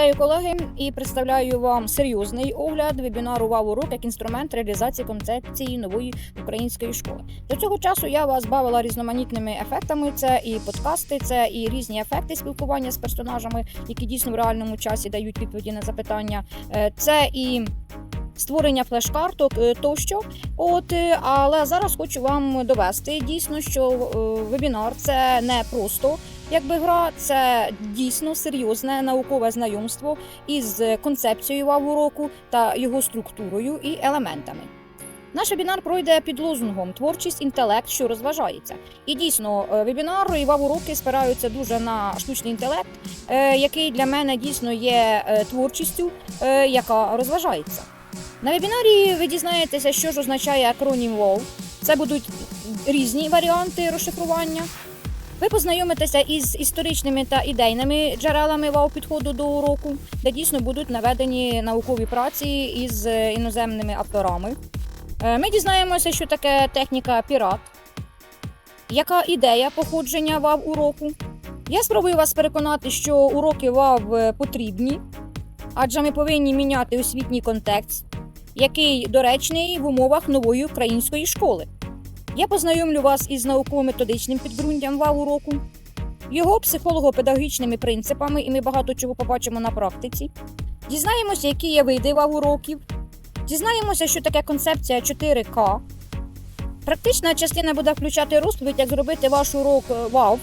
Вітаю колеги і представляю вам серйозний огляд вебінару «Вау урок як інструмент реалізації концепції нової української школи. До цього часу я вас бавила різноманітними ефектами. Це і подкасти, це і різні ефекти спілкування з персонажами, які дійсно в реальному часі дають відповіді на запитання. Е, Це і створення флеш-карток е, тощо. От, е, але зараз хочу вам довести дійсно, що е, вебінар це не просто якби гра, це дійсно серйозне наукове знайомство із концепцією вау-уроку та його структурою і елементами. Наш вебінар пройде під лозунгом Творчість, інтелект, що розважається. І дійсно, вебінар і вау-уроки спираються дуже на штучний інтелект, який для мене дійсно є творчістю, яка розважається. На вебінарі ви дізнаєтеся, що ж означає акронім WOW. Це будуть різні варіанти розшифрування. Ви познайомитеся із історичними та ідейними джерелами вау підходу до уроку, де дійсно будуть наведені наукові праці із іноземними авторами. Е, Ми дізнаємося, що таке техніка пірат, яка ідея походження вав уроку. Я спробую вас переконати, що уроки вав е, потрібні, адже ми повинні міняти освітній контекст, який доречний в умовах нової української школи. Я познайомлю вас із науково-методичним підґрунтям вау уроку, його психолого-педагогічними принципами, і ми багато чого побачимо на практиці. Дізнаємося, які є види вау уроків. Дізнаємося, що таке концепція 4К. Практична частина буде включати розповідь, як зробити ваш урок е, вау.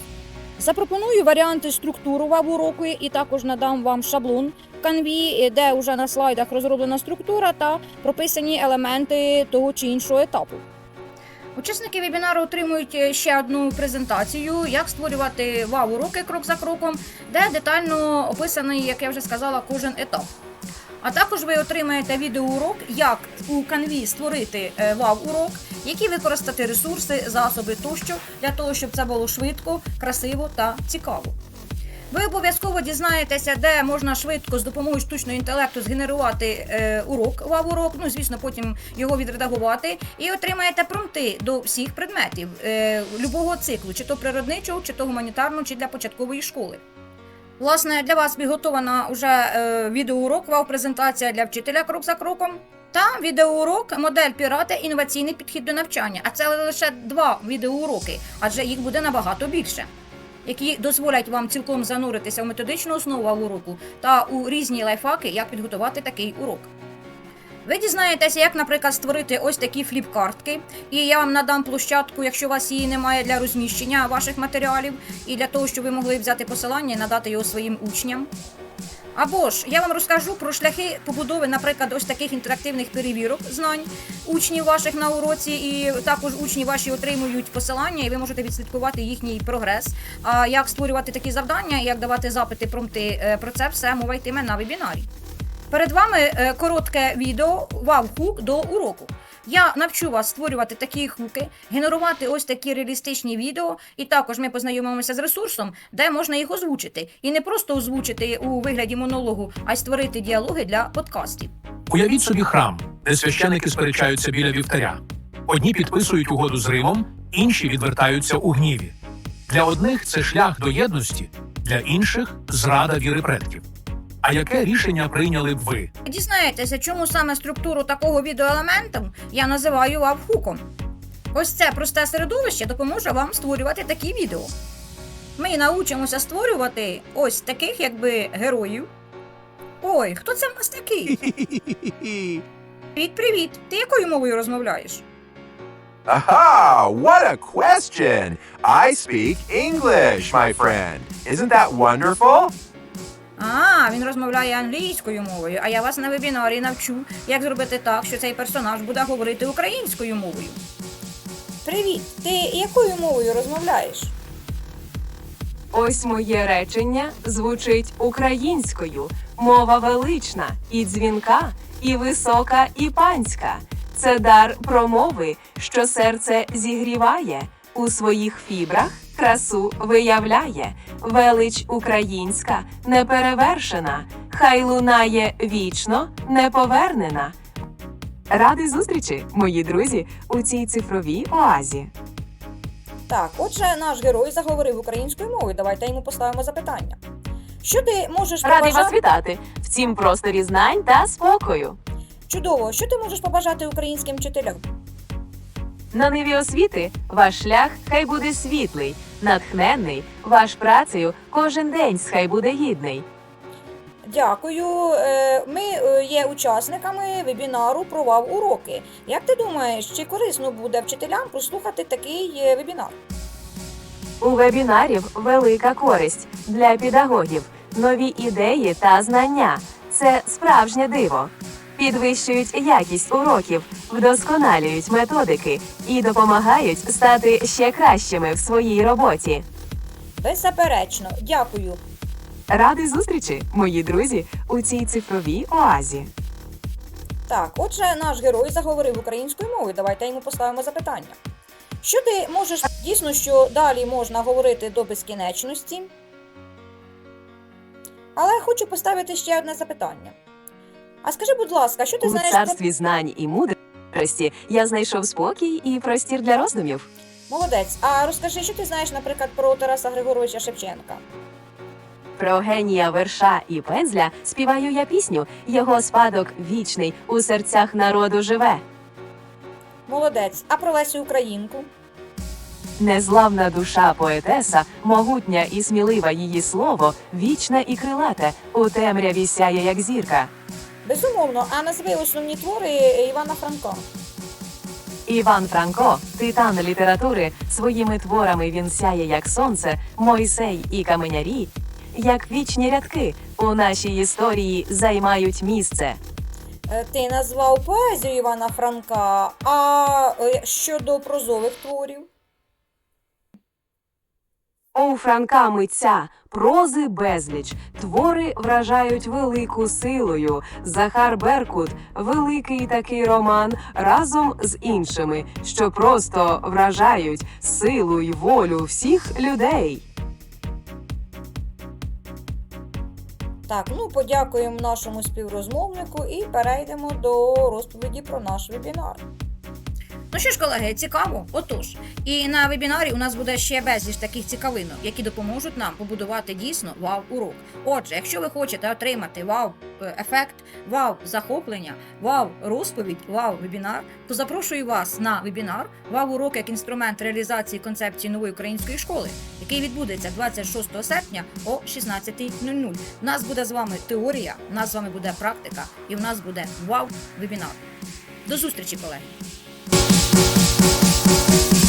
Запропоную варіанти структури вау уроку і також надам вам шаблон канві, де вже на слайдах розроблена структура та прописані елементи того чи іншого етапу. Учасники вебінару отримують е, ще одну презентацію, як створювати вау уроки крок за кроком, де детально описаний, як я вже сказала, кожен етап. А також ви отримаєте відеоурок, як у канві створити е, вау урок, які використати ресурси, засоби тощо для того, щоб це було швидко, красиво та цікаво. Ви обов'язково дізнаєтеся, де можна швидко з допомогою штучного інтелекту згенерувати е, урок, вав-урок, ну звісно, потім його відредагувати, і отримаєте промти до всіх предметів е, любого циклу, чи то природничого, чи то гуманітарного, чи для початкової школи. Власне, для вас підготована вже е, відеоурок, вау-презентація для вчителя крок за кроком. Та відеоурок модель пірата інноваційний підхід до навчання. А це лише два відеоуроки, адже їх буде набагато більше які дозволять вам цілком зануритися в методичну основу уроку та у різні лайфхаки, як підготувати такий урок. Ви дізнаєтеся, як, наприклад, створити ось такі фліп-картки, і я вам надам площадку, якщо у вас її немає для розміщення ваших матеріалів, і для того, щоб ви могли взяти посилання і надати його своїм учням. Або ж я вам розкажу про шляхи побудови, наприклад, ось таких інтерактивних перевірок знань учнів ваших на уроці, і також учні ваші отримують посилання, і ви можете відслідкувати їхній прогрес. А як створювати такі завдання, як давати запити, промти, е, про це все мова йтиме на вебінарі. Перед вами е, коротке відео вау-хук до уроку. Я навчу вас створювати такі хуки, генерувати ось такі реалістичні відео, і також ми познайомимося з ресурсом, де можна їх озвучити. І не просто озвучити у вигляді монологу, а й створити діалоги для подкастів. Уявіть собі храм, де священики сперечаються біля вівтаря. Одні підписують угоду з Римом, інші відвертаються у гніві. Для одних це шлях до єдності, для інших зрада віри предків. А яке рішення прийняли б ви? Дізнаєтеся, чому саме структуру такого відеоелементу я називаю вавхуком. Ось це просте середовище допоможе вам створювати такі відео. Ми научимося створювати ось таких, якби героїв. Ой, хто це в нас такий? Привіт, привіт! Ти якою мовою розмовляєш? Aha! What a question! I speak English, my friend. Isn't that wonderful? А, він розмовляє англійською мовою, а я вас на вебінарі навчу, як зробити так, що цей персонаж буде говорити українською мовою. Привіт! Ти якою мовою розмовляєш? Ось моє речення звучить українською. Мова велична, і дзвінка, і висока, і панська. Це дар промови, що серце зігріває, у своїх фібрах красу виявляє. Велич українська неперевершена, хай лунає вічно неповернена. Радий зустрічі, мої друзі, у цій цифровій оазі. Так, отже, наш герой заговорив українською мовою. Давайте йому поставимо запитання. Що ти можеш Радий побажати? вас вітати в цім просторі знань та спокою. Чудово, що ти можеш побажати українським вчителям? На ниві освіти ваш шлях хай буде світлий, натхненний, ваш працею кожен день хай буде гідний. Дякую. Е, Ми е, є учасниками вебінару про вав уроки. Як ти думаєш, чи корисно буде вчителям прослухати такий е, вебінар? У вебінарів велика користь для педагогів, нові ідеї та знання. Це справжнє диво. Підвищують якість уроків, вдосконалюють методики і допомагають стати ще кращими в своїй роботі. Беззаперечно, дякую. Радий зустрічі, мої друзі, у цій цифровій оазі. Так, отже, наш герой заговорив українською мовою. Давайте йому поставимо запитання. Що ти можеш дійсно, що далі можна говорити до безкінечності? Але хочу поставити ще одне запитання. А скажи, будь ласка, що ти У знаєш царстві знань і мудрості я знайшов спокій і простір для роздумів. молодець? А розкажи, що ти знаєш, наприклад, про Тараса Григоровича Шевченка? Про генія верша і пензля співаю я пісню. Його спадок вічний у серцях народу живе. Молодець. А про Лесю Українку? Незламна душа поетеса, могутня і смілива її слово, вічне і крилате, у темряві сяє, як зірка. Безумовно, а назви основні твори Івана Франка. Іван Франко, титан літератури, своїми творами він сяє, як сонце, Мойсей і каменярі, як вічні рядки у нашій історії займають місце. Е, Ти назвав поезію Івана Франка, а е, щодо прозових творів? У Франка митця прози безліч, твори вражають велику силою. Захар Беркут великий такий роман разом з іншими, що просто вражають силу й волю всіх людей. Так, ну подякуємо нашому співрозмовнику і перейдемо до розповіді про наш вебінар. Ну що ж, колеги, цікаво. Отож, і на вебінарі у нас буде ще безліч таких цікавинок, які допоможуть нам побудувати дійсно вау-урок. Отже, якщо ви хочете отримати вау-ефект, вау-захоплення, вау-розповідь, вау-вебінар, то запрошую вас на вебінар Вау-урок як інструмент реалізації концепції нової української школи, який відбудеться 26 серпня о 16.00. У нас буде з вами теорія, у нас з вами буде практика і у нас буде вау-вебінар. До зустрічі, колеги! Thank you.